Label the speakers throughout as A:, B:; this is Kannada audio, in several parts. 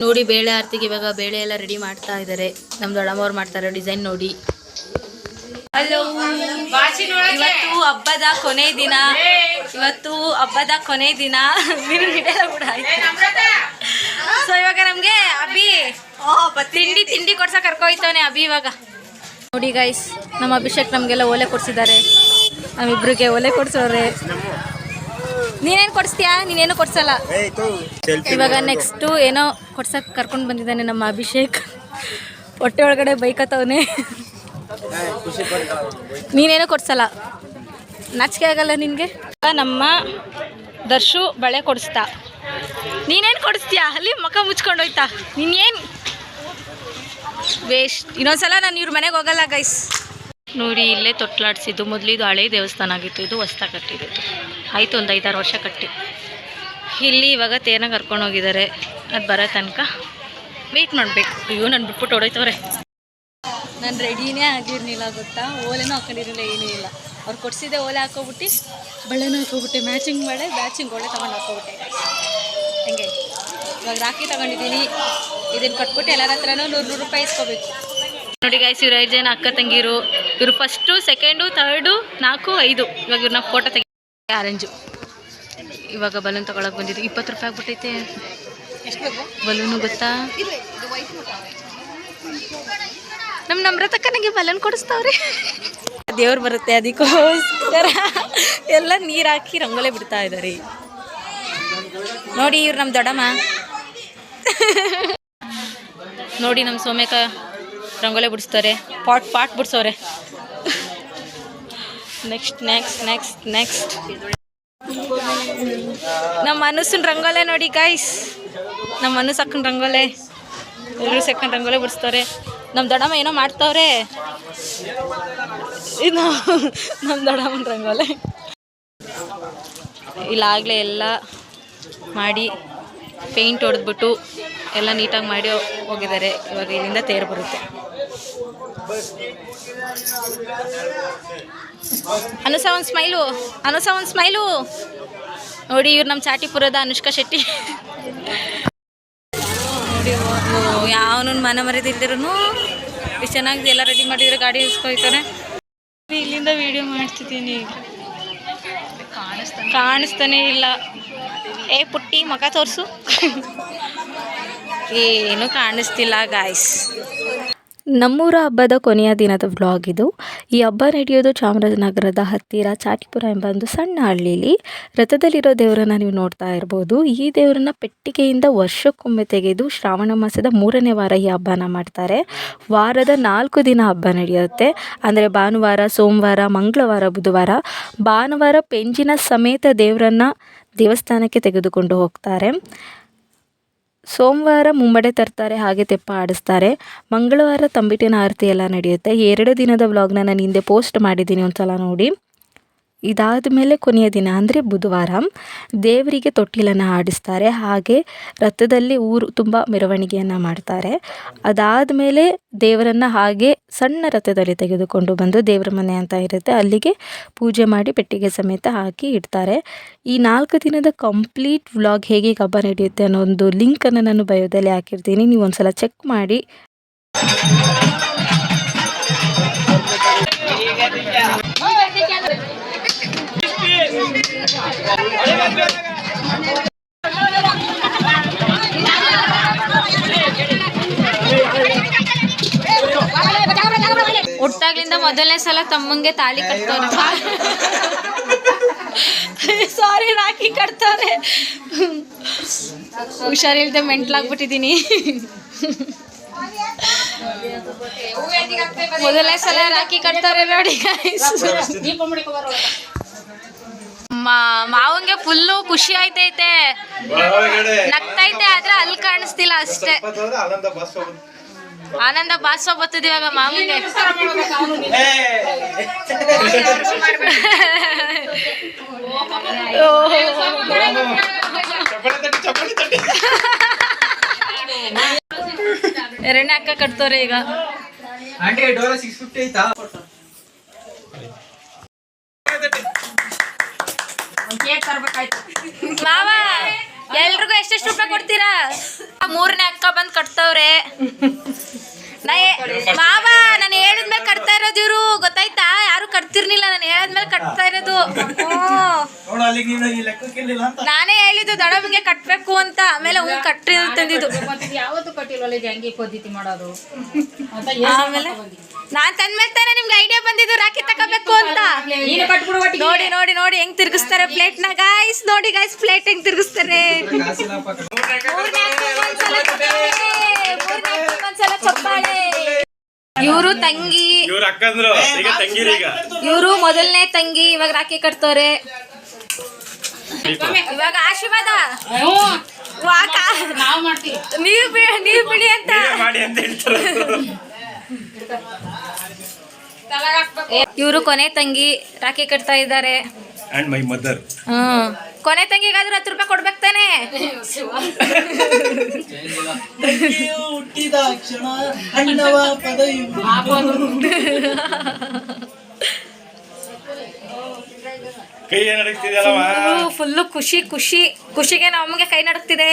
A: ನೋಡಿ ಬೇಳೆ ಆರ್ತಿಗೆ ಇವಾಗ ಬೇಳೆ ಎಲ್ಲ ರೆಡಿ ಮಾಡ್ತಾ ಇದ್ದಾರೆ ನಮ್ಮ ದೊಡ್ಡಮ್ಮವ್ರು ಮಾಡ್ತಾರೆ ಡಿಸೈನ್ ನೋಡಿ. ಹಲೋ ಇವತ್ತು ಹಬ್ಬದ ಕೊನೆ ದಿನ. ಇವತ್ತು ಹಬ್ಬದ ಕೊನೆ ದಿನ. ಕೂಡ ಸೊ ಇವಾಗ ನಮ್ಗೆ ಅಭಿ ತಿಂಡಿ ತಿಂಡಿ ಕೊಡ್ಸಕ್ ಕರ್ಕೊಯ್ತವನೆ ಅಭಿ ಇವಾಗ. ನೋಡಿ ಗೈಸ್ ನಮ್ಮ ಅಭಿಷೇಕ್ ನಮ್ಗೆಲ್ಲ ಓಲೆ ಕೊಡ್ಸಿದ್ದಾರೆ. ನಮ್ಮಿಬ್ರಿಗೆ ಓಲೆ ಕೊಡ್ಸೋರೆ. ನೀನೇನು ಕೊಡಿಸ್ತೀಯಾ? ನೀನೇನು ಕೊಡ್ಸಲ್ಲ? ಇವಾಗ ನೆಕ್ಸ್ಟು ಏನೋ ಕೊಡ್ಸಕ್ ಕರ್ಕೊಂಡು ಬಂದಿದ್ದಾನೆ ನಮ್ಮ ಅಭಿಷೇಕ್. ಹೊಟ್ಟೆ ಒಳಗಡೆ ಬೈಕತ್ತವನೆ. ನೀನೇನು ಕೊಡ್ಸಲ್ಲ? ನಾಚಿಕೆ ಆಗಲ್ಲ ನಿನಗೆ? ನಮ್ಮ ದರ್ಶು ಬಳೆ ಕೊಡಿಸ್ತಾ. ನೀನೇನು ಕೊಡಿಸ್ತೀಯಾ? ಅಲ್ಲಿ ಮುಖ ಮುಚ್ಕೊಂಡು ಹೋಯ್ತಾ. ನೀನೇನು ವೇಸ್ಟ್ ಇನ್ನೊಂದ್ಸಲ ನಾನು ಇವ್ರ ಮನೆಗೆ ಹೋಗಲ್ಲ ಗೈಸ್ ನೋಡಿ, ಇಲ್ಲೇ ತೊಟ್ಲಾಡ್ಸಿದ್ದು. ಮೊದಲು ಇದು ಹಳೆ ದೇವಸ್ಥಾನ ಆಗಿತ್ತು. ಇದು ಹೊಸ್ತಾ ಕಟ್ಟಿದ್ದು ಆಯಿತು, ಒಂದು ಐದಾರು ವರ್ಷ ಕಟ್ಟಿ. ಇಲ್ಲಿ ಇವಾಗ ತೇನ ಕರ್ಕೊಂಡು ಹೋಗಿದ್ದಾರೆ. ಅದು ಬರೋ ತನಕ ವೆಯ್ಟ್ ಮಾಡಬೇಕು. ಅಯ್ಯೋ, ನಾನು ಬಿಟ್ಬಿಟ್ಟು ಹೊಡೋಯ್ತವ್ರೆ ನಾನು ರೆಡಿನೇ ಆಗಿರಲಿಲ್ಲ ಗೊತ್ತಾ? ಓಲೆನೂ ಹಾಕೊಂಡಿರಲಿಲ್ಲ, ಏನೂ ಇಲ್ಲ. ಅವ್ರು ಕೊಡ್ಸಿದ್ದೆ ಓಲೆ ಹಾಕೋಬಿಟ್ಟು ಬಳೆನೂ ಹಾಕೋಬಿಟ್ಟೆ ಮ್ಯಾಚಿಂಗ್ ಮಾಡಿ ಮ್ಯಾಚಿಂಗ್ ಓಲೆ ತೊಗೊಂಡು ಹಾಕೋಬಿಟ್ಟೆ ಹಂಗೆ? ಇವಾಗ ರಾಖಿ ತಗೊಂಡಿದ್ದೀನಿ. ಇದನ್ನು ಕಟ್ಬಿಟ್ಟು ಎಲ್ಲರ ಹತ್ರನೂ ನೂರು ನೂರು ರೂಪಾಯಿ ಇಸ್ಕೋಬೇಕು. ನೋಡಿ ಗಾಯ್ಸ್ ಇವ್ರು ಐದು ಜನ ಅಕ್ಕ ತಂಗಿರು. ಇವ್ರು ಫಸ್ಟು ಸೆಕೆಂಡು ಥರ್ಡು ನಾಲ್ಕು, ಐದು. ಇವಾಗ ಇವ್ರನ್ನ ಫೋಟೋ ತೆಗಿ ಆರೆಂಜು ಇವಾಗ ಬಲೂನ್ ತಗೊಳಕ್ ಬಂದಿದ್ದು. ಇಪ್ಪತ್ತು ರೂಪಾಯಿ ಆಗ್ಬಿಟ್ಟೈತೆ. ಬಲೂನು ಗೊತ್ತಾ? ನಮ್ಮ ನಮ್ರತಕ್ಕ ನನಗೆ ಬಲೂನ್ ಕೊಡಿಸ್ತಾವ್ರಿ. ದೇವ್ರು ಬರುತ್ತೆ ಅದಕ್ಕೋಸ್ಕರ. ಎಲ್ಲ ನೀರು ಹಾಕಿ ರಂಗೋಲೆ ಬಿಡ್ತಾ ಇದ್ದಾರೆ ನೋಡಿ ಇವ್ರು ನಮ್ಮ ದೊಡ್ಡಮ್ಮ. ನೋಡಿ ನಮ್ಮ ಸೋಮೇಕ ರಂಗೋಲೆ ಬಿಡಿಸ್ತಾರೆ, ಪಾಟ್ ಪಾಟ್ ಬಿಡ್ಸೋರೆ ನೆಕ್ಸ್ಟ್ ನೆಕ್ಸ್ಟ್ ನೆಕ್ಸ್ಟ್ ನೆಕ್ಸ್ಟ್ ನಮ್ಮ ಮನಸ್ಸಿನ ರಂಗೋಲೆ ನೋಡಿ ಗಾಯ್ಸ್ ನಮ್ಮ ಮನಸ್ಸು ಹಾಕೊಂಡು ರಂಗೋಲೆ ಎಲ್ಲರೂ ಸೆಕೆಂಡ್ ರಂಗೋಲೆ ಬಿಡಿಸ್ತಾರೆ. ನಮ್ಮ ದೊಡ್ಡಮ್ಮ ಏನೋ ಮಾಡ್ತಾವ್ರೆ. ಇನ್ನು ನಮ್ಮ ದೊಡ್ಡಮ್ಮನ ರಂಗೋಲೆ. ಇಲ್ಲಾಗಲೇ ಎಲ್ಲ ಮಾಡಿ ಪೇಂಟ್ ಹೊಡೆದ್ಬಿಟ್ಟು ಎಲ್ಲ ನೀಟಾಗಿ ಮಾಡಿ ಹೋಗಿದ್ದಾರೆ. ಇವಾಗ ಇಲ್ಲಿಂದ ತೇರು ಬರುತ್ತೆ. ಅನುಸ ಒಂದು ಸ್ಮೈಲು ಅನುಸ ಒಂದು ಸ್ಮೈಲು ನೋಡಿ ಇವ್ರು ನಮ್ಮ ಚಾಟಿಪುರದ ಅನುಷ್ಕಾ ಶೆಟ್ಟಿ. ನೋಡಿ ಯಾವನು ಮನ ಮರೆದಿಲ್ದಿರೂ ಎಷ್ಟು ಚೆನ್ನಾಗಿ ಎಲ್ಲ ರೆಡಿ ಮಾಡಿದ್ರೆ ಗಾಡಿ ಇಸ್ಕೊಯ್ತಾರೆ. ಇಲ್ಲಿಂದ ವಿಡಿಯೋ ಮಾಡ್ತಿದ್ದೀನಿ ಕಾಣಿಸ್ತಾನೆ. ಇಲ್ಲ. ಏ ಪುಟ್ಟಿ ಮಗ ತೋರಿಸು. ಏನು ಕಾಣಿಸ್ತಿಲ್ಲ ಗಾಯ್ಸ್
B: ನಮ್ಮೂರ ಹಬ್ಬದ ಕೊನೆಯ ದಿನದ ವ್ಲಾಗ್ ಇದು. ಈ ಹಬ್ಬ ನಡೆಯೋದು ಚಾಮರಾಜನಗರದ ಹತ್ತಿರ ಚಾಟಿಪುರ ಎಂಬ ಒಂದು ಸಣ್ಣ ಹಳ್ಳಿಲಿ. ರಥದಲ್ಲಿರೋ ದೇವರನ್ನ ನೀವು ನೋಡ್ತಾ ಇರ್ಬೋದು. ಈ ದೇವರನ್ನ ಪೆಟ್ಟಿಗೆಯಿಂದ ವರ್ಷಕ್ಕೊಮ್ಮೆ ತೆಗೆದು ಶ್ರಾವಣ ಮಾಸದ ಮೂರನೇ ವಾರ ಈ ಹಬ್ಬನ ಮಾಡ್ತಾರೆ. ವಾರದ ನಾಲ್ಕು ದಿನ ಹಬ್ಬ ನಡೆಯುತ್ತೆ. ಅಂದರೆ ಭಾನುವಾರ, ಸೋಮವಾರ, ಮಂಗಳವಾರ, ಬುಧವಾರ. ಭಾನುವಾರ ಪೆಂಜಿನ ಸಮೇತ ದೇವರನ್ನ ದೇವಸ್ಥಾನಕ್ಕೆ ತೆಗೆದುಕೊಂಡು ಹೋಗ್ತಾರೆ. ಸೋಮವಾರ ಮುಂಬಡೆ ತರ್ತಾರೆ, ಹಾಗೆ ತೆಪ್ಪ ಆಡಿಸ್ತಾರೆ. ಮಂಗಳವಾರ ತಂಬಿಟ್ಟಿನ ಆರತಿ ಎಲ್ಲ ನಡೆಯುತ್ತೆ. ಎರಡು ದಿನದ ವ್ಲಾಗ್ನ ನಾನು ಹಿಂದೆ ಪೋಸ್ಟ್ ಮಾಡಿದ್ದೀನಿ ಒಂದು ಸಲ ನೋಡಿ. ಇದಾದ ಮೇಲೆ ಕೊನೆಯ ದಿನ ಅಂದರೆ ಬುಧವಾರ, ದೇವರಿಗೆ ತೊಟ್ಟಿಲನ್ನು ಆಡಿಸ್ತಾರೆ ಹಾಗೆ ರಥದಲ್ಲಿ ಊರು ತುಂಬ ಮೆರವಣಿಗೆಯನ್ನು ಮಾಡ್ತಾರೆ. ಅದಾದ ಮೇಲೆ ದೇವರನ್ನು ಹಾಗೆ ಸಣ್ಣ ರಥದಲ್ಲಿ ತೆಗೆದುಕೊಂಡು ಬಂದು ದೇವರ ಮನೆ ಅಂತ ಇರುತ್ತೆ. ಅಲ್ಲಿಗೆ ಪೂಜೆ ಮಾಡಿ ಪೆಟ್ಟಿಗೆ ಸಮೇತ ಹಾಕಿ ಇಡ್ತಾರೆ. ಈ ನಾಲ್ಕು ದಿನದ ಕಂಪ್ಲೀಟ್ ವ್ಲಾಗ್ ಹೇಗೆ ಕಬ್ಬ ನಡೆಯುತ್ತೆ ಅನ್ನೋ ಒಂದು ಲಿಂಕನ್ನು ನಾನು ಬಯೋದಲ್ಲಿ ಹಾಕಿರ್ತೀನಿ. ನೀವು ಒಂದ್ಸಲ ಚೆಕ್ ಮಾಡಿ.
A: ಹುಟ್ಟಾಗ್ಲಿಂದ ಮೊದಲನೇ ಸಲ ತಮ್ಮಂಗೆ ತಾಳಿ ಕಟ್ತವ್ರೆ. ಸಾರಿ ರಾಖಿ ಕಟ್ತಾರೆ ಹುಷಾರಿಲ್ದೆ ಮೆಂಟ್ಲಾಗ್ಬಿಟ್ಟಿದ್ದೀನಿ ಮೊದಲನೇ ಸಲ ರಾಖಿ ಕಟ್ತಾರೆ ನೋಡಿ ಮಾವಂಗೆ ಫುಲ್ಲು ಖುಷಿ ಆಯ್ತೈತೆ. ನಗ್ತೈತೆ ಆದ್ರೆ ಅಲ್ಲಿ ಕಾಣಿಸ್ತಿಲ್ಲ ಅಷ್ಟೇ.
C: ಆನಂದ ಬಸ್
A: ಬರ್ತದೆ ಇವಾಗ
C: ಚಪ್ಪಲಿ
A: ಎರಡನೇ ಅಕ್ಕ ಕಟ್ತವ್ರೆ ಈಗ. ಮಾವ. ಎಲ್ರಿಗೂ ಎಷ್ಟೆಷ್ಟು ರೂಪಾಯಿ ಕೊಡ್ತೀರಾ? ಮೂರನೇ ಅಕ್ಕ ಬಂದು ಕಟ್ತವ್ರೆ. ಮಾವ ನಾನು ಹೇಳಿದ್ಮೇಲೆ ಕಟ್ತಾ ಇರೋದು ಇವ್ರು. ಗೊತ್ತಾಯ್ತಾ? ಯಾರು ಕಟ್ತಿರ್ಲಿಲ್ಲ. ನಾನು ಹೇಳಿದ್ಮೇಲೆ ಕಟ್ತಾ ಇರೋದು.
C: ನೀನು ಈ ಲೆಕ್ಕಕ್ಕಿರ್ಲಿಲ್ಲ ಅಂತ.
A: ನಾನೇ ಹೇಳಿದ್ದು ದೊಡ್ಡಮ್ಮಗೆ ಕಟ್ಬೇಕು ಅಂತ. ಆಮೇಲೆ ಹೂ ಕಟ್ಟಿ ತಂದಿದ್ದು
D: ಯಾವತ್ತು ಕಟ್ಟಿಲ್ವಲ್ಲ ಇದು ಹೆಂಗೆ ಪದ್ಧತಿ ಮಾಡೋದು?
A: ಆಮೇಲೆ? ನಾನ್ ತಂದ್ಮೇಲೆ ತಾನೇ ನಿಮ್ಗೆ ಐಡಿಯಾ ಬಂದಿದ್ದು ರಾಖಿ ತಗೋಬೇಕು ಅಂತ. ನೋಡಿ ನೋಡಿ ನೋಡಿ ಹೆಂಗ್ ತಿರ್ಗಿಸ್ತಾರೆ ಪ್ಲೇಟ್ನ. ಗಾಯ್ಸ್ ನೋಡಿ ಗಾಯ್ಸ್ ಪ್ಲೇಟ್ ಹೆಂಗ್ ತಿರ್ಗಿಸ್ತಾರೆ. ಚಪ್ಪಾಳೆ, ಇವರು ತಂಗಿ.
C: ಇವ್ರ ಅಕ್ಕಂದ್ರು. ಈಗ ತಂಗಿರಿ ಈಗ.
A: ಇವರು ಮೊದಲನೇ ತಂಗಿ ಇವಾಗ ರಾಖಿ ಕಟ್ತವ್ರೆ. ಇವಾಗ ಆಶೀರ್ವಾದ. ವಾಕ.
D: ನಾವು
A: ಬಿಡಿ ಅಂತ.
C: ಮಾಡಿ ಅಂತ ಹೇಳ್ತಾರೆ
A: ಇವರು ಕೊನೆ ತಂಗಿ ರಾಖಿ ಕಟ್ತಾ ಇದ್ದಾರೆ.
C: And my mother
A: hmm. ಕೊನೆ ತಂಗಿಗಾದ್ರೂ ಹತ್ತು ರೂಪಾಯಿ ಕೊಡ್ಬೇಕು ತಾನೆ?
E: ಹುಟ್ಟಿದ ಕ್ಷಣ ಅಣ್ಣವ ಪದ
C: ಕೈ
A: ಫುಲ್ಲು ಖುಷಿ ಖುಷಿ. ಖುಷಿಗೆ ನಮಗೆ ಕೈ ನಡಕ್ತಿದೆ.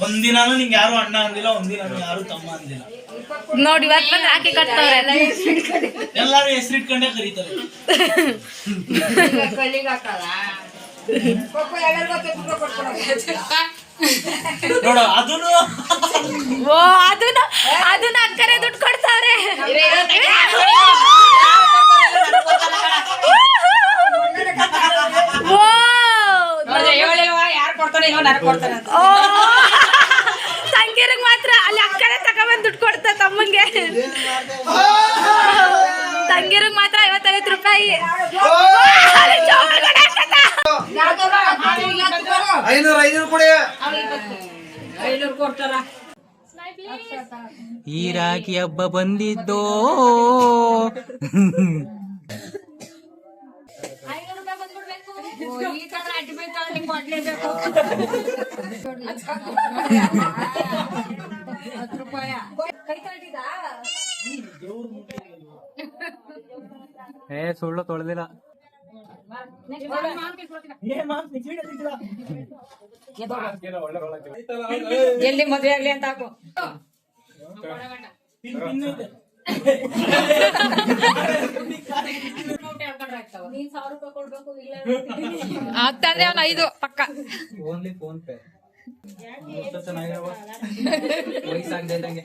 E: ಒಂದಿನಾನು ನಿಂಗೆ ಯಾರು ಅಣ್ಣ ಅಂದಿಲ್ಲ ಒಂದಿನ ಯಾರು ತಮ್ಮ ಅಂದಿಲ್ಲ.
A: ನೋಡಿ ಇವಾಗ ಬಂದ್ರೆ ರಾಖಿ ಕಟ್ತವ್ರೆ.
E: ಎಲ್ಲಾರು ಹೆಸರಿಟ್ಕೊಂಡೇ ಕರೀತಾರೆ. ನೋಡು ಅದನ್ನು
A: ಓ ಅದನ್ನ ಅದನ್ನ ಅಕ್ಕರೆ ದುಡ್ಡು ಕೊಡ್ತಾವ್ರೆ. ಓ
D: ಯಾರು ಕೊಡ್ತಾರೆ ಇವಾಗ ನನಗೆ ಕೊಡ್ತಾರೆ ಅಂತ
A: ಓ ತಂಗಿಯರಿಗೆ ಮಾತ್ರ ಅಲ್ಲಿ ಅಕ್ಕನೇ ತಗೊಂಬಂದು ದುಡ್ಡು ಕೊಡ್ತಾ ತಮ್ಮಂಗೆ ತಂಗಿರಿಗೆ ಮಾತ್ರ ಐವತ್ತೈವತ್ತು ರೂಪಾಯಿ.
E: ಐನೂರು ಐನೂರು ಕೊಡಿ.
D: ಐನೂರು ಕೊಡ್ತಾರ.
F: ಈ ರಾಖಿ ಹಬ್ಬ ಬಂದಿದ್ದೋ?
D: ಈ
F: ಏ ಸುಳ್ಳು ತೊಳೆದಿಲ್ಲ.
D: ಎಲ್ಲಿ ಮದ್ವೆ ಆಗ್ಲಿ ಅಂತ ಹಾಕು. ಆಗ್ತಂದ್ರೆ ಅವ್ನ ಐದು ಪಕ್ಕ.
F: ಓನ್ಲಿ ಫೋನ್ ಪೇ ವಯಸ್ಸಾಗ್ದಂಗೆ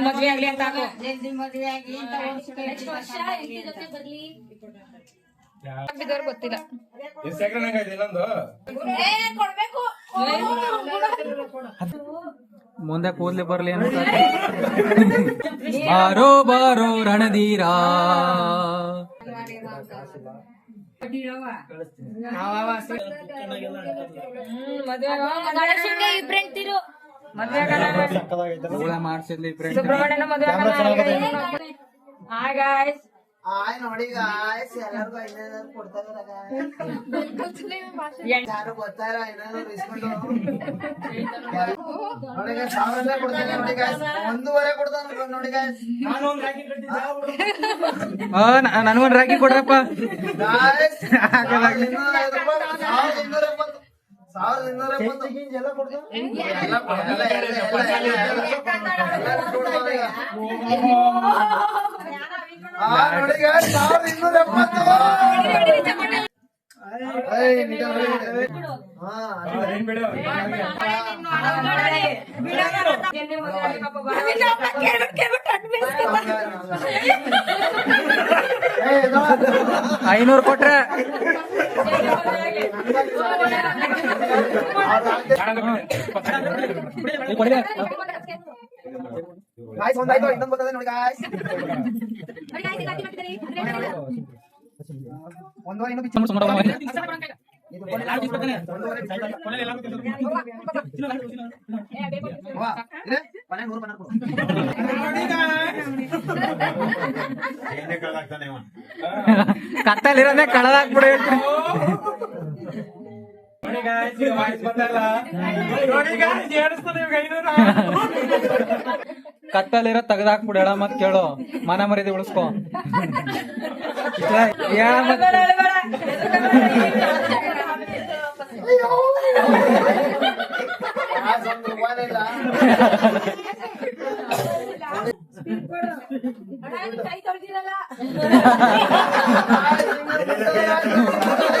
D: ಮದ್ವೆ ಆಗ್ಲಿ ಅಂತ ಜಲ್ದಿ ಮದ್ವೆ
A: ಆಗಿ ಗೊತ್ತಿಲ್ಲ
F: ಮುಂದೆ ಕೂದ್ಲಿ ಬರ್ಲಿ ಅಂತ ಬಾರೋ ಬಾರೋ ರಣಧೀರಾ. ಫ್ರೆಂಡ್
D: ಸುಬ್ರಹ್ಮಣ್ಯನ ಮದ್ವೆ ಹಾಯ್ ಗಾಯ್ಸ್
G: ಆಯ್ ನೋಡಿ ಗಾಯ್ಸ್ ಎಲ್ಲರಿಗೂ ಐನೂರು ಕೊಡ್ತಾರೆ ಯಾರು ಗೊತ್ತಾರ ಐನೂರು ಇಸ್ಕೊಂಡು ನೋಡಿ guys, ಸಾವಿರ ಕೊಡ್ತಾರೆ ನೋಡಿ. ಒಂದೂವರೆ ಕೊಡ್ತಾರ ನೋಡಿ ಗಾಯ್ಸ್
E: ನಾನು ಒಂದು ರಾಕಿ ಕಟ್ಟಿದ್ದೆ
F: ನನಗೊಂದು ರಾಖಿ ಕೊಡ್ರಪ್ಪ
G: Guys, ಸಾವಿರದ ಇನ್ನೂರ ಐವತ್ತು ರೂಪಾಯಿ, ಸಾವಿರದ ಇನ್ನೂರ ಎಪ್ಪತ್ತು. ಸಾವಿರದ ಇನ್ನೂರ ಎಪ್ಪತ್ತು. ಎಲ್ಲ ಕೊಡ್ತಾರೆ?
F: ಐನೂರು ಕೊಟ್ರೆ.
G: ಗಾಯ್ಸ್ ಒಂದಾಯ್ತು ಇನ್ನೊಂದು ಬರ್ತದೆ ನೋಡಿ ಗಾಯ್ಸ್ ಒಂದೂವರೆ ಇನ್ನೂ ಬಿಚ್ಚು. ಇದು ಕೊನೆ. ಒಂದೂವರೆ ಅವ್ವ, ಇದೆ? ಕೊನೆ ನೂರು ಬಣ್ಣ ಕೊಡು.
C: ಏನೇ ಕಳ್ದಾಗ್ತಾನೆ ಇವ.
F: ಕತ್ತಲಿರೋದೇ ಕಳೆದಾಕ್ಬಿಡು
E: ನೋಡಿ guys,
G: ಕತ್ತಲಿರೋ ತೆಗ್ದಾಕ್ಬಿಡು ಹೇಳ ಮತ್ ಕೇಳು. ಮನ ಮರ್ಯಾದೆ ಉಳಿಸ್ಕೊ. ಇಷ್ಟ ಹೇಳ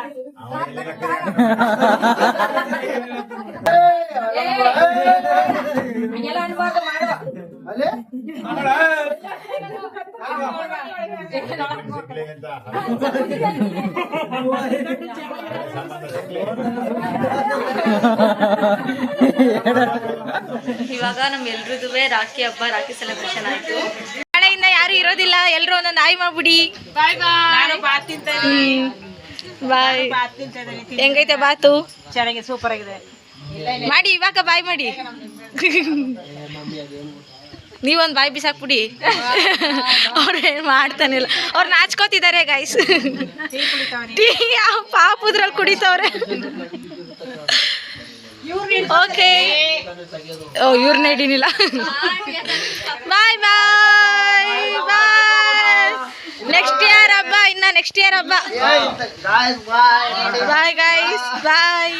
G: ಮತ್
H: ಆ ಸ್ವಲ್ಪ ರೂಪಾಯಿನಿಲ್ಲ. ಅಲ್ಲೇ
F: ಸಿಗ್ಲಿ ಅಂತ
A: ಇವಾಗ ನಮ್ಮೆಲ್ರದ್ದು ರಾಖಿ ಹಬ್ಬ ರಾಖಿ ಸೆಲೆಬ್ರೇಷನ್ ಆಯ್ತು ನಾಳೆಯಿಂದ ಯಾರು ಇರೋದಿಲ್ಲ ಎಲ್ರು ಒಂದೊಂದು ಆಯ್ ಮಾಡ್ಬಿಡಿ ಬಾಯ್ ಬಾಯ್ ಬಾಯ್. ಹೆಂಗೈತೆ ಬಾತು?
I: ಚೆನ್ನಾಗಿ ಸೂಪರ್ ಆಗಿದೆ.
A: ಮಾಡಿ ಇವಾಗ ಬಾಯ್ ಮಾಡಿ. ನೀವೊಂದು ಬಾಯ್ ಬಿಸಾಕ್ಬಿಡಿ. ಅವ್ರು ಏನು ಮಾಡ್ತಾನಿಲ್ಲ ಅವ್ರು ನಾಚ್ಕೋತಿದ್ದಾರೆ ಗೈಸ್ ಟೀ ಪಾಪುದ್ರಲ್ಲಿ ಕುಡಿತವ್ರೆ. ಓಕೆ ಓ ಇವ್ರನ್ನ ಹಿಡೀನಿಲ್ಲ. ಬಾಯ್. ಬಾಯ್ ಬಾಯ್ ನೆಕ್ಸ್ಟ್ ಇಯರ್ ಹಬ್ಬ ಇನ್ನ ನೆಕ್ಸ್ಟ್ ಇಯರ್ ಹಬ್ಬ. ಬಾಯ್ ಗೈಸ್ ಬಾಯ್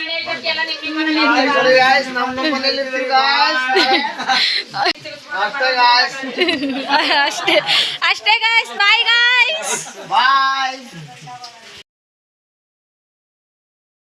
H: ಅಷ್ಟೇ.
A: ಅಷ್ಟೇ ಗೈಸ್ ಬಾಯ್ ಗಾಯ್ಸ್
H: Bye.